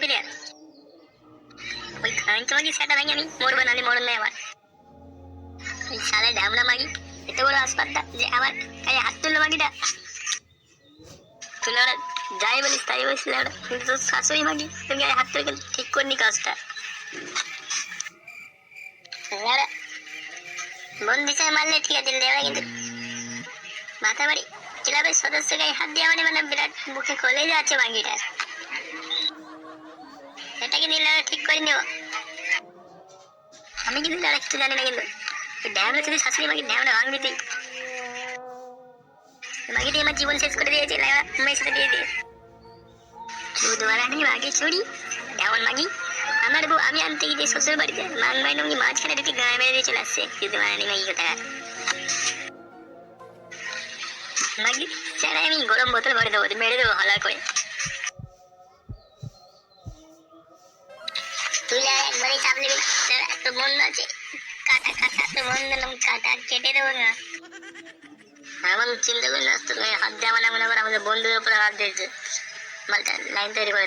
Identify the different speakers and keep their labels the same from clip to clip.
Speaker 1: বড় হাত মাগিটা ঠিক করনি মারলে ঠিক আছে মাথা বাড়ি ক্লাবের সদস্য গায়ে হাত দেওয়া মানে মানে বিরাট মুখে খোলে আছে মাগিটার আমি কিন্তু আর কিছু জানি না কিন্তু। ড্যামটা যদি শাশুড়ি মাকে ড্যামটা ভাঙ দিতে মাগিটি আমার জীবন শেষ করে দিয়েছে লাগা সাথে দিয়ে দিয়ে। শুধু আর আমি মাগে ছড়ি ডেমন মাগি। আমার বউ আমি আনতে গিয়ে শ্বশুর বাড়িতে মান মাইন উনি মাঝখানে ঢুকে গায়ে মেরে দিয়ে চলে আসছে। শুধু মারানি মাগি কোথা মাগি আমি গরম বোতল ভরে দেবো, মেরে দেবো হলা করে। এমন চিন্তা না তোর হাত দেওয়া মানে মনে আমাদের বন্ধুদের উপরে হাত দিয়েছে। লাইন তৈরি করে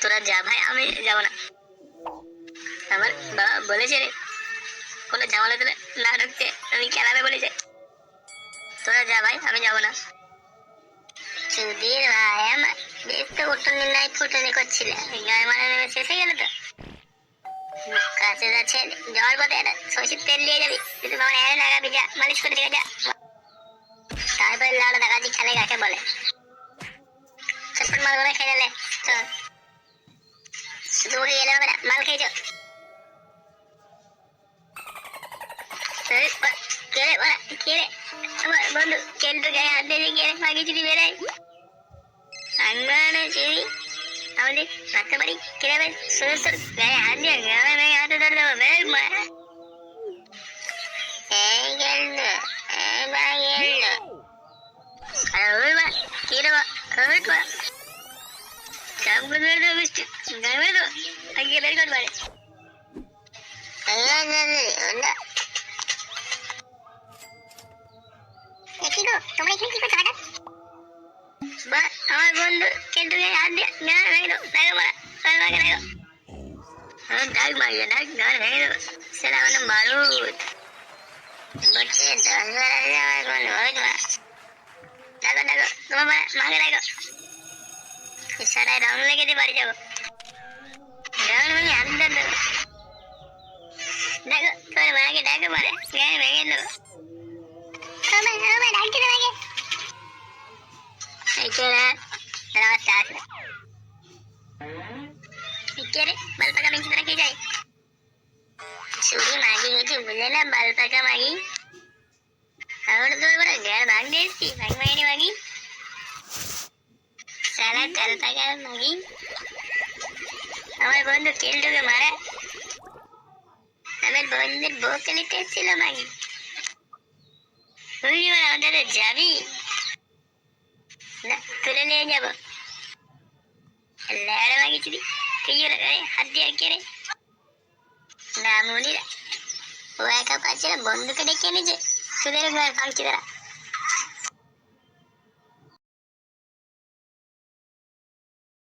Speaker 1: তোরা যা ভাই, আমি যাব না। আমার বাবা বলেছে রে, কোনো ঝামেলা দিলে না ঢুকতে, আমি খেলাবে বলেছে। তোরা যা ভাই আমি যাব না। সুধীর ভাই আমার বেশ তো উঠুনি নাই ফুটুনি করছিলে। গায়ে মানে নেমে শেষ হয়ে গেল তো। কাছে যাচ্ছে, জল বদে এটা সরষের তেল দিয়ে যাবি। কিন্তু বাবা এনে লাগাবি, যা, মালিশ করে দিয়ে যা। তারপরে লাউডা দেখাচ্ছি খেলে কাকে বলে? মাল করে খেয়ে নিলে শুধু মুখে গেলে হবে না, মাল খেয়েছো? এই, বা- কে রে বাড়া, কে রে আমার বন্ধু কেন্দ্র গায়ে হাত দিয়ে গিয়ে মাগে যদি বেড়াই আঙ্গানে চিনি আমাদের রাখতে পারি কীভাবে সুন্দর সুন্দর গায়ে হাত দিয়ে গায়ে ভেঙে হাতে ধরে দেবো বেশ মা এই তোমরা এখানে কি করছ, হঠাৎ? আমার বন্ধু কিন্তু হাত দিয়ে গান ভেঙে দেবো দেখো ডাক মারিয়ে ভেঙে দেবো। সেটা মানে বারুদ। বলছে তোমার। মাকে দেখো। সারায় রং লেগে বাড়ি যাব। গান ভেঙে হাত দিয়ে দেবো। দেখো, তোমার মাকে ডাকো মারে গান ভেঙে দেবো। এই কে রে রাস্তা আসবে এই কে রে বাল পাকা মেঞ্চি তোরা কে যায় চুরি মাগি গেছি বুঝলে না বাল পাকা মাগি আমার তো বড় ঘর ভাগ দিয়েছি ভাগ মাগিনি মাগি সালা তেল পাকা মাগি আমার বন্ধু কেলটুকে মারা আমার বন্ধুর বউকে নিতে এসেছিল মাগি এবার আমাদের যাবি না তুলে নিয়ে যাব লেড়া মাগিছি দি তুই ওরা আরে হাত দিয়ে কে রে